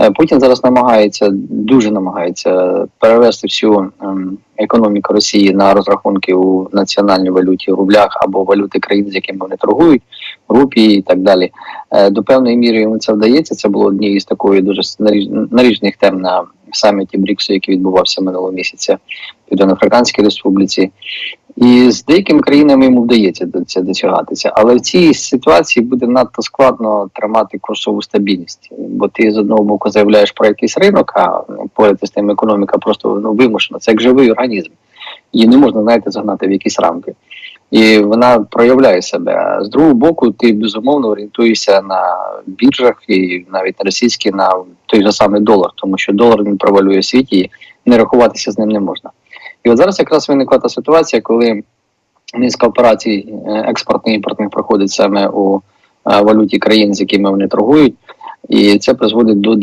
Е, Путін зараз намагається дуже намагається перевести всю ем, економіку Росії на розрахунки у національній валюті, рублях або валюти країн, з якими вони торгують, рупії і так далі. Е, До певної міри йому це вдається. Це було однією з такої дуже наріж- наріжних тем на саміті Бріксу, який відбувався минулого місяця в Південно-Африканській Республіці. І з деякими країнами йому вдається досягатися. Але в цій ситуації буде надто складно тримати курсову стабільність, бо ти з одного боку заявляєш про якийсь ринок, а поряд з тим економіка просто ну, вимушена. Це як живий організм. Її не можна, знаєте, загнати в якісь рамки. І вона проявляє себе. А з другого боку, ти безумовно орієнтуєшся на біржах і навіть на російські на той же самий долар, тому що долар він провалює світі, і не рахуватися з ним не можна. І от зараз якраз виникла та ситуація, коли низка операцій е, експортних імпортних проходить саме у е, валюті країн, з якими вони торгують, і це призводить до